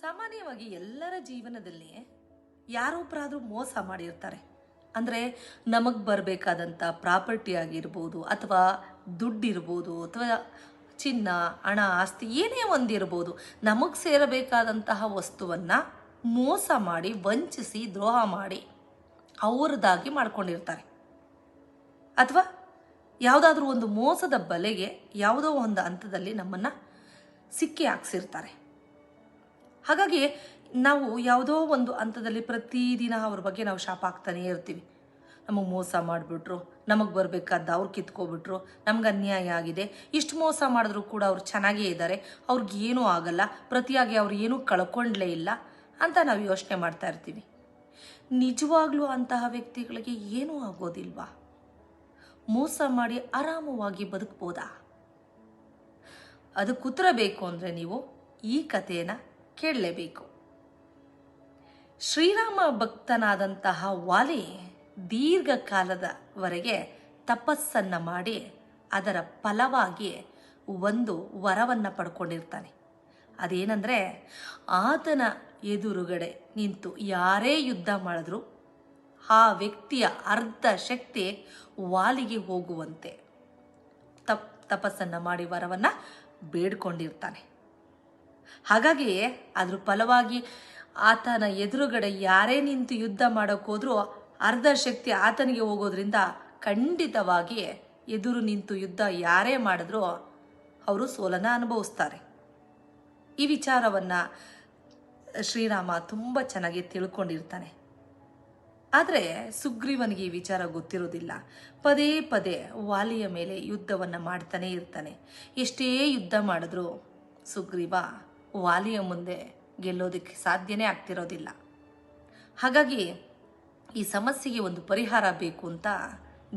ಸಾಮಾನ್ಯವಾಗಿ ಎಲ್ಲರ ಜೀವನದಲ್ಲಿ ಯಾರೊಬ್ಬರಾದರೂ ಮೋಸ ಮಾಡಿರ್ತಾರೆ. ಅಂದರೆ ನಮಗೆ ಬರಬೇಕಾದಂಥ ಪ್ರಾಪರ್ಟಿ ಆಗಿರ್ಬೋದು, ಅಥವಾ ದುಡ್ಡಿರ್ಬೋದು, ಅಥವಾ ಚಿನ್ನ, ಹಣ, ಆಸ್ತಿ ಏನೇ ಒಂದಿರ್ಬೋದು, ನಮಗೆ ಸೇರಬೇಕಾದಂತಹ ವಸ್ತುವನ್ನು ಮೋಸ ಮಾಡಿ, ವಂಚಿಸಿ, ದ್ರೋಹ ಮಾಡಿ ಅವರದಾಗಿ ಮಾಡ್ಕೊಂಡಿರ್ತಾರೆ. ಅಥವಾ ಯಾವುದಾದ್ರೂ ಒಂದು ಮೋಸದ ಬಲೆಗೆ, ಯಾವುದೋ ಒಂದು ಹಂತದಲ್ಲಿ ನಮ್ಮನ್ನು ಸಿಕ್ಕಿ ಹಾಕ್ಸಿರ್ತಾರೆ ಹಾಗಾಗಿ ನಾವು ಯಾವುದೋ ಒಂದು ಹಂತದಲ್ಲಿ ಪ್ರತಿದಿನ ಅವ್ರ ಬಗ್ಗೆ ನಾವು ಶಾಪ ಹಾಕ್ತಾನೇ ಇರ್ತೀವಿ. ನಮಗೆ ಮೋಸ ಮಾಡಿಬಿಟ್ರು, ನಮಗೆ ಬರಬೇಕಾದ ಅವ್ರು ಕಿತ್ಕೊಬಿಟ್ರು, ನಮ್ಗೆ ಅನ್ಯಾಯ ಆಗಿದೆ, ಇಷ್ಟು ಮೋಸ ಮಾಡಿದ್ರು ಕೂಡ ಅವ್ರು ಚೆನ್ನಾಗೇ ಇದ್ದಾರೆ ಅವ್ರಿಗೇನೂ ಆಗಲ್ಲ, ಪ್ರತಿಯಾಗಿ ಅವ್ರು ಏನೂ ಕಳ್ಕೊಂಡ್ಲೇ ಇಲ್ಲ ಅಂತ ನಾವು ಯೋಚನೆ ಮಾಡ್ತಾ ಇರ್ತೀವಿ. ನಿಜವಾಗ್ಲೂ ಅಂತಹ ವ್ಯಕ್ತಿಗಳಿಗೆ ಏನೂ ಆಗೋದಿಲ್ವಾ? ಮೋಸ ಮಾಡಿ ಆರಾಮವಾಗಿ ಬದುಕ್ಬೋದಾ? ಅದಕ್ಕೆ ಉತ್ತರ ಬೇಕು ಅಂದರೆ ನೀವು ಈ ಕಥೆಯನ್ನು ಕೇಳಲೇಬೇಕು. ಶ್ರೀರಾಮ ಭಕ್ತನಾದಂತಹ ವಾಲಿ ದೀರ್ಘಕಾಲದವರೆಗೆ ತಪಸ್ಸನ್ನು ಮಾಡಿ ಅದರ ಫಲವಾಗಿ ಒಂದು ವರವನ್ನು ಪಡ್ಕೊಂಡಿರ್ತಾನೆ. ಅದೇನಂದರೆ, ಆತನ ಎದುರುಗಡೆ ನಿಂತು ಯಾರೇ ಯುದ್ಧ ಮಾಡಿದ್ರು ಆ ವ್ಯಕ್ತಿಯ ಅರ್ಧ ಶಕ್ತಿ ವಾಲಿಗೆ ಹೋಗುವಂತೆ. ತಪ್, ತಪಸ್ಸನ್ನು ಮಾಡಿ ವರವನ್ನು ಬೇಡ್ಕೊಂಡಿರ್ತಾನೆ. ಹಾಗಾಗಿ ಅದ್ರ ಫಲವಾಗಿ ಆತನ ಎದುರುಗಡೆ ಯಾರೇ ನಿಂತು ಯುದ್ಧ ಮಾಡೋಕ್ಕೋದ್ರೂ ಅರ್ಧ ಶಕ್ತಿ ಆತನಿಗೆ ಹೋಗೋದ್ರಿಂದ ಖಂಡಿತವಾಗಿ ಎದುರು ನಿಂತು ಯುದ್ಧ ಯಾರೇ ಮಾಡಿದ್ರೂ ಅವರು ಸೋಲನ ಅನುಭವಿಸ್ತಾರೆ. ಈ ವಿಚಾರವನ್ನು ಶ್ರೀರಾಮ ತುಂಬ ಚೆನ್ನಾಗಿ ತಿಳ್ಕೊಂಡಿರ್ತಾನೆ. ಆದರೆ ಸುಗ್ರೀವನಿಗೆ ಈ ವಿಚಾರ ಗೊತ್ತಿರೋದಿಲ್ಲ. ಪದೇ ಪದೇ ವಾಲಿಯ ಮೇಲೆ ಯುದ್ಧವನ್ನು ಮಾಡ್ತಾನೆ ಇರ್ತಾನೆ. ಎಷ್ಟೇ ಯುದ್ಧ ಮಾಡಿದ್ರೂ ಸುಗ್ರೀವ ವಾಲಿಯ ಮುಂದೆ ಗೆಲ್ಲೋದಕ್ಕೆ ಸಾಧ್ಯನೇ ಆಗ್ತಿರೋದಿಲ್ಲ. ಹಾಗಾಗಿ ಈ ಸಮಸ್ಯೆಗೆ ಒಂದು ಪರಿಹಾರ ಬೇಕು ಅಂತ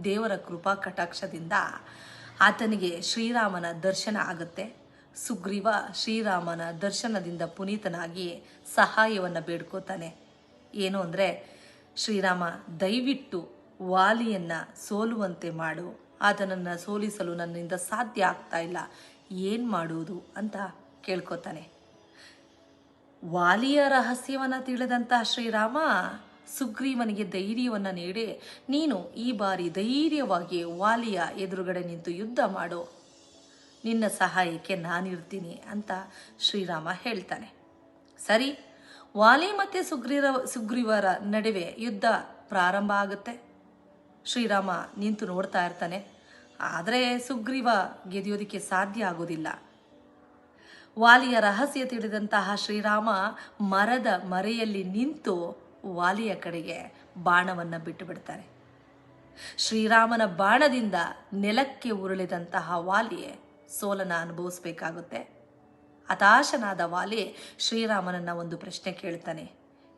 ದೇವರ ಕೃಪಾ ಕಟಾಕ್ಷದಿಂದ ಆತನಿಗೆ ಶ್ರೀರಾಮನ ದರ್ಶನ ಆಗುತ್ತೆ. ಸುಗ್ರೀವ ಶ್ರೀರಾಮನ ದರ್ಶನದಿಂದ ಪುನೀತನಾಗಿ ಸಹಾಯವನ್ನು ಬೇಡ್ಕೋತಾನೆ. ಏನು ಅಂದರೆ ಶ್ರೀರಾಮ ದಯವಿಟ್ಟು ವಾಲಿಯನ್ನ ಸೋಲುವಂತೆ ಮಾಡು. ಆತನನ್ನು ಸೋಲಿಸಲು ನನ್ನಿಂದ ಸಾಧ್ಯ ಆಗ್ತಾ ಇಲ್ಲ. ಏನು ಮಾಡುವುದು ಅಂತ ಕೇಳ್ಕೊತಾನೆ. ವಾಲಿಯ ರಹಸ್ಯವನ್ನು ತಿಳಿದಂತಹ ಶ್ರೀರಾಮ, ಸುಗ್ರೀವನಿಗೆ ಧೈರ್ಯವನ್ನು ನೀಡಿ, ನೀನು ಈ ಬಾರಿ ಧೈರ್ಯವಾಗಿ ವಾಲಿಯ ಎದುರುಗಡೆ ನಿಂತು ಯುದ್ಧ ಮಾಡು. ನಿನ್ನ ಸಹಾಯಕ್ಕೆ ನಾನಿರ್ತೀನಿ ಅಂತ ಶ್ರೀರಾಮ ಹೇಳ್ತಾನೆ. ಸರಿ ವಾಲಿ ಮತ್ತು ಸುಗ್ರೀವ ಸುಗ್ರೀವರ ನಡುವೆ ಯುದ್ಧ ಪ್ರಾರಂಭ ಆಗುತ್ತೆ. ಶ್ರೀರಾಮ ನಿಂತು ನೋಡ್ತಾ ಇರ್ತಾನೆ. ಆದರೆ ಸುಗ್ರೀವ ಗೆದಿಯೋದಿಕ್ಕೆ ಸಾಧ್ಯ ಆಗೋದಿಲ್ಲ. ವಾಲಿಯ ರಹಸ್ಯ ತಿಳಿದಂತಹ ಶ್ರೀರಾಮ ಮರದ ಮರೆಯಲ್ಲಿ ನಿಂತು ವಾಲಿಯ ಕಡೆಗೆ ಬಾಣವನ್ನು ಬಿಟ್ಟು ಬಿಡ್ತಾರೆ. ಶ್ರೀರಾಮನ ಬಾಣದಿಂದ ನೆಲಕ್ಕೆ ಉರುಳಿದಂತಹ ವಾಲಿಯೇ ಸೋಲನ ಅನುಭವಿಸ್ಬೇಕಾಗುತ್ತೆ. ಹತಾಶನಾದ ವಾಲೆ ಶ್ರೀರಾಮನನ್ನ ಒಂದು ಪ್ರಶ್ನೆ ಕೇಳ್ತಾನೆ.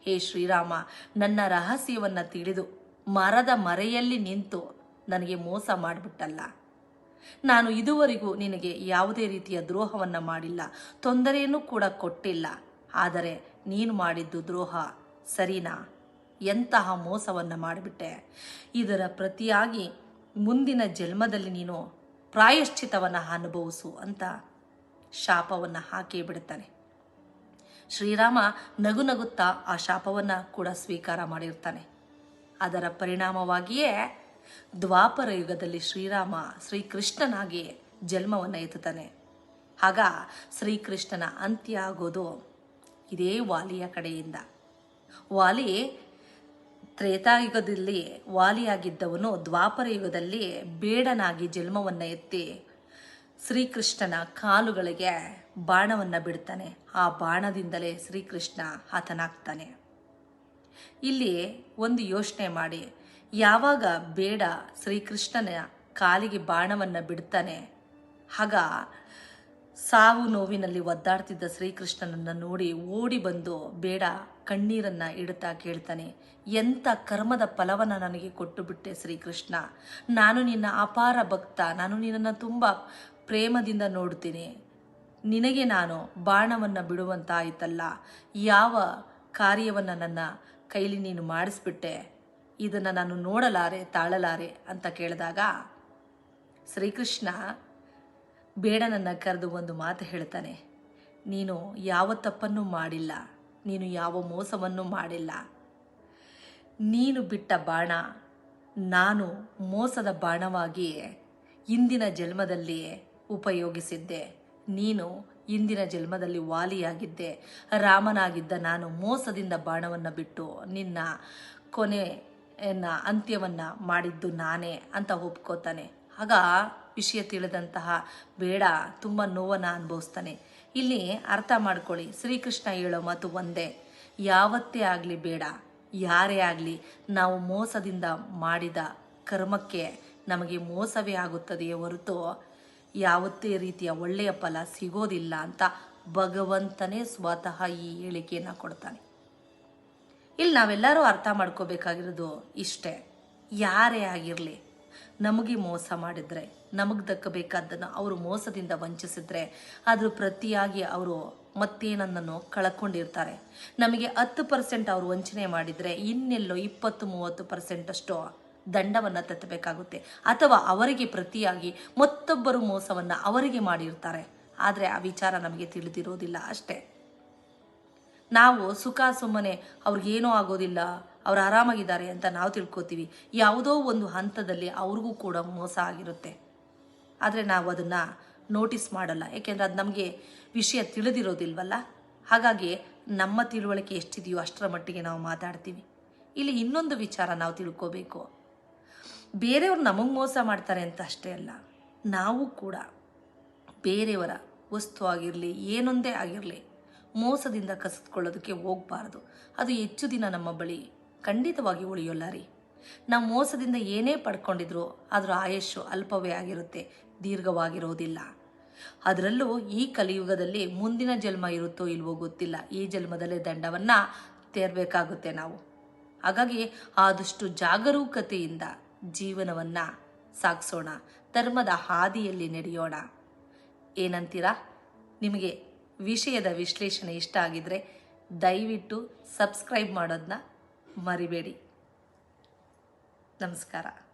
ಹೇ ಶ್ರೀರಾಮ, ನನ್ನ ರಹಸ್ಯವನ್ನು ತಿಳಿದು ಮರದ ಮರೆಯಲ್ಲಿ ನಿಂತು ನನಗೆ ಮೋಸ ಮಾಡಿಬಿಟ್ಟಲ್ಲ. ನಾನು ಇದುವರೆಗೂ ನಿನಗೆ ಯಾವುದೇ ರೀತಿಯ ದ್ರೋಹವನ್ನು ಮಾಡಿಲ್ಲ, ತೊಂದರೆಯನ್ನು ಕೂಡ ಕೊಟ್ಟಿಲ್ಲ. ಆದರೆ ನೀನು ಮಾಡಿದ್ದು ದ್ರೋಹ ಸರಿನಾ? ಎಂತಹ ಮೋಸವನ್ನು ಮಾಡಿಬಿಟ್ಟೆ? ಇದರ ಪ್ರತಿಯಾಗಿ ಮುಂದಿನ ಜನ್ಮದಲ್ಲಿ ನೀನು ಪ್ರಾಯಶ್ಚಿತವನ್ನು ಅನುಭವಿಸು ಅಂತ ಶಾಪವನ್ನು ಹಾಕಿ ಬಿಡುತ್ತಾನೆ. ಶ್ರೀರಾಮ ನಗು ನಗುತ್ತಾ ಆ ಶಾಪವನ್ನು ಕೂಡ ಸ್ವೀಕಾರ ಮಾಡಿರ್ತಾನೆ. ಅದರ ಪರಿಣಾಮವಾಗಿಯೇ ದ್ವಾಪರ ಯುಗದಲ್ಲಿ ಶ್ರೀರಾಮ ಶ್ರೀಕೃಷ್ಣನಾಗಿ ಜನ್ಮವನ್ನು ಎತ್ತುತ್ತಾನೆ. ಆಗ ಶ್ರೀಕೃಷ್ಣನ ಅಂತ್ಯ ಆಗೋದು ಇದೇ ವಾಲಿಯ ಕಡೆಯಿಂದ. ವಾಲಿ ತ್ರೇತಾಯುಗದಲ್ಲಿ ವಾಲಿಯಾಗಿದ್ದವನು ದ್ವಾಪರ ಯುಗದಲ್ಲಿ ಬೇಡನಾಗಿ ಜನ್ಮವನ್ನು ಎತ್ತಿ ಶ್ರೀಕೃಷ್ಣನ ಕಾಲುಗಳಿಗೆ ಬಾಣವನ್ನು ಬಿಡ್ತಾನೆ. ಆ ಬಾಣದಿಂದಲೇ ಶ್ರೀಕೃಷ್ಣ ಹತನಾಗ್ತಾನೆ. ಇಲ್ಲಿ ಒಂದು ಯೋಚನೆ ಮಾಡಿ. ಯಾವಾಗ ಬೇಡ ಶ್ರೀಕೃಷ್ಣನ ಕಾಲಿಗೆ ಬಾಣವನ್ನು ಬಿಡ್ತಾನೆ. ಆಗ ಸಾವು ನೋವಿನಲ್ಲಿ ಒದ್ದಾಡ್ತಿದ್ದ ಶ್ರೀಕೃಷ್ಣನನ್ನು ನೋಡಿ ಓಡಿ ಬಂದು ಬೇಡ ಕಣ್ಣೀರನ್ನು ಇಡುತ್ತಾ ಕೇಳ್ತಾನೆ. ಎಂಥ ಕರ್ಮದ ಫಲವನ್ನು ನನಗೆ ಕೊಟ್ಟು ಬಿಟ್ಟೆ ಶ್ರೀಕೃಷ್ಣ. ನಾನು ನಿನ್ನ ಅಪಾರ ಭಕ್ತ. ನಾನು ನಿನ್ನನ್ನು ತುಂಬ ಪ್ರೇಮದಿಂದ ನೋಡ್ತೀನಿ. ನಿನಗೆ ನಾನು ಬಾಣವನ್ನು ಬಿಡುವಂತಾಯಿತಲ್ಲ. ಯಾವ ಕಾರ್ಯವನ್ನು ನನ್ನ ಕೈಲಿ ನೀನು ಮಾಡಿಸ್ಬಿಟ್ಟೆ? ಇದನ್ನು ನಾನು ನೋಡಲಾರೆ, ತಾಳಲಾರೆ ಅಂತ ಕೇಳಿದಾಗ, ಶ್ರೀಕೃಷ್ಣ ಬೇಡನನ್ನು ಕರೆದು ಒಂದು ಮಾತು ಹೇಳ್ತಾನೆ. ನೀನು ಯಾವ ತಪ್ಪನ್ನು ಮಾಡಿಲ್ಲ. ನೀನು ಯಾವ ಮೋಸವನ್ನು ಮಾಡಿಲ್ಲ. ನೀನು ಬಿಟ್ಟ ಬಾಣ, ನಾನು ಮೋಸದ ಬಾಣವಾಗಿ ಇಂದಿನ ಜನ್ಮದಲ್ಲಿ ಉಪಯೋಗಿಸಿದ್ದೆ. ನೀನು ಇಂದಿನ ಜನ್ಮದಲ್ಲಿ ವಾಲಿಯಾಗಿದ್ದೆ. ರಾಮನಾಗಿದ್ದ ನಾನು ಮೋಸದಿಂದ ಬಾಣವನ್ನು ಬಿಟ್ಟು ನಿನ್ನ ಕೊನೆಯನ್ನ, ಅಂತ್ಯವನ್ನು ಮಾಡಿದ್ದು ನಾನೇ ಅಂತ ಒಪ್ಕೋತಾನೆ. ಆಗ ವಿಷಯ ತಿಳಿದಂತಹ ಬೇಡ, ತುಂಬ ನೋವನ್ನು ಅನುಭವಿಸ್ತಾನೆ. ಇಲ್ಲಿ ಅರ್ಥ ಮಾಡ್ಕೊಳ್ಳಿ, ಶ್ರೀಕೃಷ್ಣ ಹೇಳೋ ಮಾತು ಒಂದೇ. ಯಾವತ್ತೇ ಆಗಲಿ ಬೇಡ, ಯಾರೇ ಆಗಲಿ ನಾವು ಮೋಸದಿಂದ ಮಾಡಿದ ಕರ್ಮಕ್ಕೆ ನಮಗೆ ಮೋಸವೇ ಆಗುತ್ತದೆಯೇ ಹೊರತು ಯಾವತ್ತೇ ರೀತಿಯ ಒಳ್ಳೆಯ ಫಲ ಸಿಗೋದಿಲ್ಲ ಅಂತ ಭಗವಂತನೇ ಸ್ವತಃ ಈ ಹೇಳಿಕೆಯನ್ನು ಕೊಡ್ತಾನೆ. ಇಲ್ಲಿ ನಾವೆಲ್ಲರೂ ಅರ್ಥ ಮಾಡ್ಕೋಬೇಕಾಗಿರೋದು ಇಷ್ಟೇ. ಯಾರೇ ಆಗಿರಲಿ, ನಮಗೆ ಮೋಸ ಮಾಡಿದರೆ, ನಮಗೆ ದಕ್ಕಬೇಕಾದ್ದನ್ನು ಅವರು ಮೋಸದಿಂದ ವಂಚಿಸಿದ್ರೆ ಅದ್ರ ಪ್ರತಿಯಾಗಿ ಅವರು ಮತ್ತೇನನ್ನು ಕಳ್ಕೊಂಡಿರ್ತಾರೆ. ನಮಗೆ ಹತ್ತು ಪರ್ಸೆಂಟ್ ಅವರು ವಂಚನೆ ಮಾಡಿದರೆ ಇನ್ನೆಲ್ಲೋ ಇಪ್ಪತ್ತು, ಮೂವತ್ತು ಪರ್ಸೆಂಟ್ ಅಷ್ಟು ದಂಡವನ್ನು ತತ್ತಬೇಕಾಗುತ್ತೆ. ಅಥವಾ ಅವರಿಗೆ ಪ್ರತಿಯಾಗಿ ಮತ್ತೊಬ್ಬರು ಮೋಸವನ್ನು ಅವರಿಗೆ ಮಾಡಿರ್ತಾರೆ. ಆದರೆ ಆ ವಿಚಾರ ನಮಗೆ ತಿಳಿದಿರೋದಿಲ್ಲ ಅಷ್ಟೇ. ನಾವು ಸುಖ ಸುಮ್ಮನೆ ಅವ್ರಿಗೇನೂ ಆಗೋದಿಲ್ಲ, ಅವ್ರು ಆರಾಮಾಗಿದ್ದಾರೆ ಅಂತ ನಾವು ತಿಳ್ಕೊತೀವಿ. ಯಾವುದೋ ಒಂದು ಹಂತದಲ್ಲಿ ಅವ್ರಿಗೂ ಕೂಡ ಮೋಸ ಆಗಿರುತ್ತೆ. ಆದರೆ ನಾವು ಅದನ್ನು ನೋಟಿಸ್ ಮಾಡಲ್ಲ. ಏಕೆಂದರೆ ಅದು ನಮಗೆ ವಿಷಯ ತಿಳಿದಿರೋದಿಲ್ವಲ್ಲ? ಹಾಗಾಗಿ ನಮ್ಮ ತಿಳುವಳಿಕೆ ಎಷ್ಟಿದೆಯೋ ಅಷ್ಟರ ಮಟ್ಟಿಗೆ ನಾವು ಮಾತಾಡ್ತೀವಿ. ಇಲ್ಲಿ ಇನ್ನೊಂದು ವಿಚಾರ ನಾವು ತಿಳ್ಕೋಬೇಕು. ಬೇರೆಯವ್ರು ನಮಗೆ ಮೋಸ ಮಾಡ್ತಾರೆ ಅಂತ ಅಷ್ಟೇ ಅಲ್ಲ, ನಾವು ಕೂಡ ಬೇರೆಯವರ ವಸ್ತು ಆಗಿರಲಿ, ಏನೊಂದೇ ಆಗಿರಲಿ, ಮೋಸದಿಂದ ಕಸಿದುಕೊಳ್ಳೋದಕ್ಕೆ ಹೋಗಬಾರ್ದು. ಅದು ಹೆಚ್ಚು ದಿನ ನಮ್ಮ ಬಳಿ ಖಂಡಿತವಾಗಿ ಉಳಿಯೋಲ್ಲ ರೀ. ನಾವು ಮೋಸದಿಂದ ಏನೇ ಪಡ್ಕೊಂಡಿದ್ರು ಅದರ ಆಯಸ್ಸು ಅಲ್ಪವೇ ಆಗಿರುತ್ತೆ, ದೀರ್ಘವಾಗಿರೋದಿಲ್ಲ. ಅದರಲ್ಲೂ ಈ ಕಲಿಯುಗದಲ್ಲಿ ಮುಂದಿನ ಜನ್ಮ ಇರುತ್ತೋ ಇಲ್ವೋ ಗೊತ್ತಿಲ್ಲ. ಈ ಜನ್ಮದಲ್ಲೇ ದಂಡವನ್ನು ತೇರಬೇಕಾಗುತ್ತೆ ನಾವು. ಹಾಗಾಗಿ ಆದಷ್ಟು ಜಾಗರೂಕತೆಯಿಂದ ಜೀವನವನ್ನು ಸಾಗಿಸೋಣ. ಧರ್ಮದ ಹಾದಿಯಲ್ಲಿ ನಡೆಯೋಣ. ಏನಂತೀರಾ? ನಿಮಗೆ ವಿಷಯದ ವಿಶ್ಲೇಷಣೆ ಇಷ್ಟ ಆಗಿದ್ರೆ ದಯವಿಟ್ಟು ಸಬ್ಸ್ಕ್ರೈಬ್ ಮಾಡೋದನ್ನ ಮರಿಬೇಡಿ. ನಮಸ್ಕಾರ.